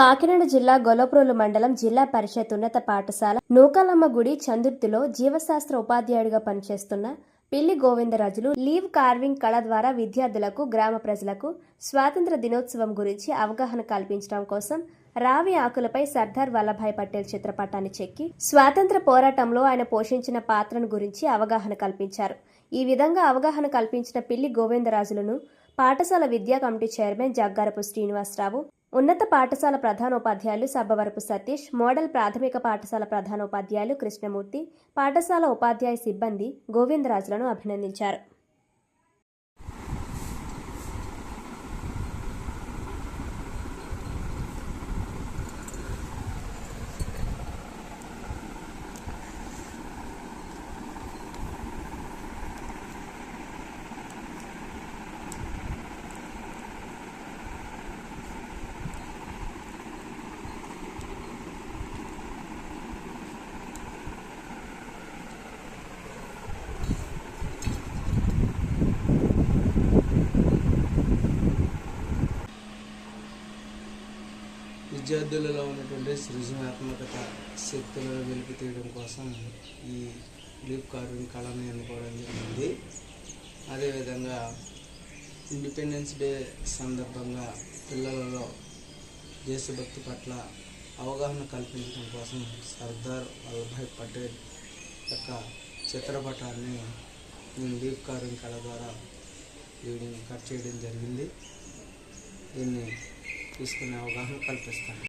కాకినాడ జిల్లా గొలప్రోలు మండలం జిల్లా పరిషత్ ఉన్నత పాఠశాల నూకాలమ్మ గుడి చందుర్తిలో జీవశాస్త్ర ఉపాధ్యాయుడిగా పనిచేస్తున్న పిల్లి గోవిందరాజులు లీవ్ కార్వింగ్ కళ ద్వారా విద్యార్థులకు గ్రామ ప్రజలకు స్వాతంత్ర దినోత్సవం గురించి అవగాహన కల్పించడం కోసం రావి ఆకులపై సర్దార్ వల్లభాయ్ పటేల్ చిత్రపటాన్ని చెక్కి స్వాతంత్ర పోరాటంలో ఆయన పోషించిన పాత్రను గురించి అవగాహన కల్పించారు. ఈ విధంగా అవగాహన కల్పించిన పిల్లి గోవిందరాజులను పాఠశాల విద్యా కమిటీ చైర్మన్ జగ్గారపు శ్రీనివాసరావు ఉన్నత పాఠశాల ప్రధానోపాధ్యాయులు సబ్బవరపు సతీష్ మోడల్ ప్రాథమిక పాఠశాల ప్రధానోపాధ్యాయులు కృష్ణమూర్తి పాఠశాల ఉపాధ్యాయ సిబ్బంది గోవిందరాజులను అభినందించారు. విద్యార్థులలో ఉన్నటువంటి సృజనాత్మకత శక్తులను వెలికి తీయడం కోసం ఈ లీప్ కార్వింగ్ కళను ఎన్నుకోవడం జరిగింది. అదేవిధంగా ఇండిపెండెన్స్ డే సందర్భంగా పిల్లలలో దేశభక్తి పట్ల అవగాహన కల్పించడం కోసం సర్దార్ వల్లభాయ్ పటేల్ యొక్క చిత్రపటాన్ని నేను లీప్ కార్వింగ్ కళ ద్వారా వీడిని కట్ చేయడం జరిగింది. దీన్ని తీసుకునే అవగాహన కల్పిస్తాను.